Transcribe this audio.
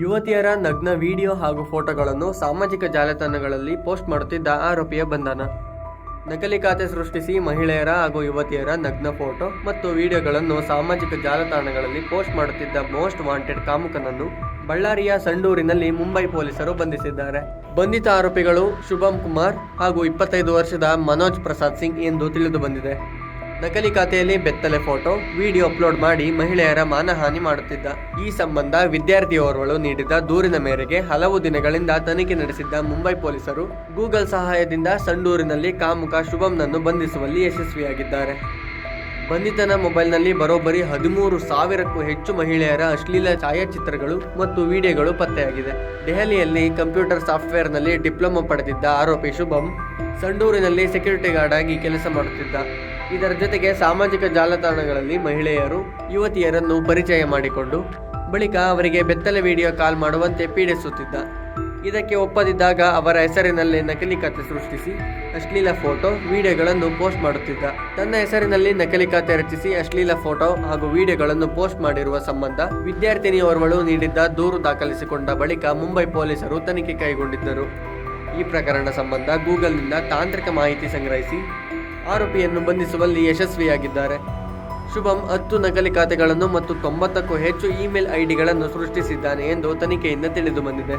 ಯುವತಿಯರ ನಗ್ನ video ಹಾಗೂ ಫೋಟೋಗಳನ್ನು ಸಾಮಾಜಿಕ ಜಾಲತಾಣಗಳಲ್ಲಿ ಪೋಸ್ಟ್ ಮಾಡುತ್ತಿದ್ದ ಆರೋಪಿಯ ಬಂಧನ. ನಕಲಿ ಖಾತೆ ಸೃಷ್ಟಿಸಿ ಮಹಿಳೆಯರ ಹಾಗೂ ಯುವತಿಯರ ನಗ್ನ ಫೋಟೋ ಮತ್ತು ವಿಡಿಯೋಗಳನ್ನು ಸಾಮಾಜಿಕ ಜಾಲತಾಣಗಳಲ್ಲಿ ಪೋಸ್ಟ್ ಮಾಡುತ್ತಿದ್ದ ಮೋಸ್ಟ್ ವಾಂಟೆಡ್ ಕಾಮುಕನನ್ನು ಬಳ್ಳಾರಿಯ ಸಂಡೂರಿನಲ್ಲಿ ಮುಂಬೈ ಪೊಲೀಸರು ಬಂಧಿಸಿದ್ದಾರೆ. ಬಂಧಿತ ಆರೋಪಿಗಳು ಶುಭಂ ಕುಮಾರ್ ಹಾಗೂ ಇಪ್ಪತ್ತೈದು ವರ್ಷದ ಮನೋಜ್ ಪ್ರಸಾದ್ ಸಿಂಗ್ ಎಂದು ತಿಳಿದು ಬಂದಿದೆ. ನಕಲಿ ಖಾತೆಯಲ್ಲಿ ಬೆತ್ತಲೆ ಫೋಟೋ, ವಿಡಿಯೋ ಅಪ್ಲೋಡ್ ಮಾಡಿ ಮಹಿಳೆಯರ ಮಾನಹಾನಿ ಮಾಡುತ್ತಿದ್ದ. ಈ ಸಂಬಂಧ ವಿದ್ಯಾರ್ಥಿಯೋರ್ವಳು ನೀಡಿದ ದೂರಿನ ಮೇರೆಗೆ ಹಲವು ದಿನಗಳಿಂದ ತನಿಖೆ ನಡೆಸಿದ್ದ ಮುಂಬೈ ಪೊಲೀಸರು ಗೂಗಲ್ ಸಹಾಯದಿಂದ ಸಂಡೂರಿನಲ್ಲಿ ಕಾಮುಕ ಶುಭಂನನ್ನು ಬಂಧಿಸುವಲ್ಲಿ ಯಶಸ್ವಿಯಾಗಿದ್ದಾರೆ. ಬಂಧಿತನ ಮೊಬೈಲ್ನಲ್ಲಿ ಬರೋಬ್ಬರಿ ಹದಿಮೂರು ಸಾವಿರಕ್ಕೂ ಹೆಚ್ಚು ಮಹಿಳೆಯರ ಅಶ್ಲೀಲ ಛಾಯಾಚಿತ್ರಗಳು ಮತ್ತು ವಿಡಿಯೋಗಳು ಪತ್ತೆಯಾಗಿದೆ. ದೆಹಲಿಯಲ್ಲಿ ಕಂಪ್ಯೂಟರ್ ಸಾಫ್ಟ್ವೇರ್ನಲ್ಲಿ ಡಿಪ್ಲೊಮಾ ಪಡೆದಿದ್ದ ಆರೋಪಿ ಶುಭಂ, ಸಂಡೂರಿನಲ್ಲಿ ಸೆಕ್ಯೂರಿಟಿ ಗಾರ್ಡ್ ಆಗಿ ಕೆಲಸ ಮಾಡುತ್ತಿದ್ದ. ಇದರ ಜೊತೆಗೆ ಸಾಮಾಜಿಕ ಜಾಲತಾಣಗಳಲ್ಲಿ ಮಹಿಳೆಯರು, ಯುವತಿಯರನ್ನು ಪರಿಚಯ ಮಾಡಿಕೊಂಡು ಬಳಿಕ ಅವರಿಗೆ ಬೆತ್ತಲೆ ವಿಡಿಯೋ ಕಾಲ್ ಮಾಡುವಂತೆ ಪೀಡಿಸುತ್ತಿದ್ದ. ಇದಕ್ಕೆ ಒಪ್ಪದಿದ್ದಾಗ ಅವರ ಹೆಸರಿನಲ್ಲಿ ನಕಲಿ ಖಾತೆ ಸೃಷ್ಟಿಸಿ, ಅಶ್ಲೀಲ ಫೋಟೋ, ವಿಡಿಯೋಗಳನ್ನು ಪೋಸ್ಟ್ ಮಾಡುತ್ತಿದ್ದ. ತನ್ನ ಹೆಸರಿನಲ್ಲಿ ನಕಲಿ ಖಾತೆ ರಚಿಸಿ, ಅಶ್ಲೀಲ ಫೋಟೋ ಹಾಗೂ ವಿಡಿಯೋಗಳನ್ನು ಪೋಸ್ಟ್ ಮಾಡಿರುವ ಸಂಬಂಧ ವಿದ್ಯಾರ್ಥಿನಿಯೋರ್ವಳು ನೀಡಿದ್ದ ದೂರು ದಾಖಲಿಸಿಕೊಂಡ ಬಳಿಕ ಮುಂಬೈ ಪೊಲೀಸರು ತನಿಖೆ ಕೈಗೊಂಡಿದ್ದರು. ಈ ಪ್ರಕರಣ ಸಂಬಂಧ ಗೂಗಲ್ನಿಂದ ತಾಂತ್ರಿಕ ಮಾಹಿತಿ ಸಂಗ್ರಹಿಸಿ ಆರೋಪಿಯನ್ನು ಬಂಧಿಸುವಲ್ಲಿ ಯಶಸ್ವಿಯಾಗಿದ್ದಾರೆ. ಶುಭಂ ಹತ್ತು ನಕಲಿ ಖಾತೆಗಳನ್ನು ಮತ್ತು ತೊಂಬತ್ತಕ್ಕೂ ಹೆಚ್ಚು ಇಮೇಲ್ ಐಡಿಗಳನ್ನು ಸೃಷ್ಟಿಸಿದ್ದಾನೆ ಎಂದು ತನಿಖೆಯಿಂದ ತಿಳಿದು ಬಂದಿದೆ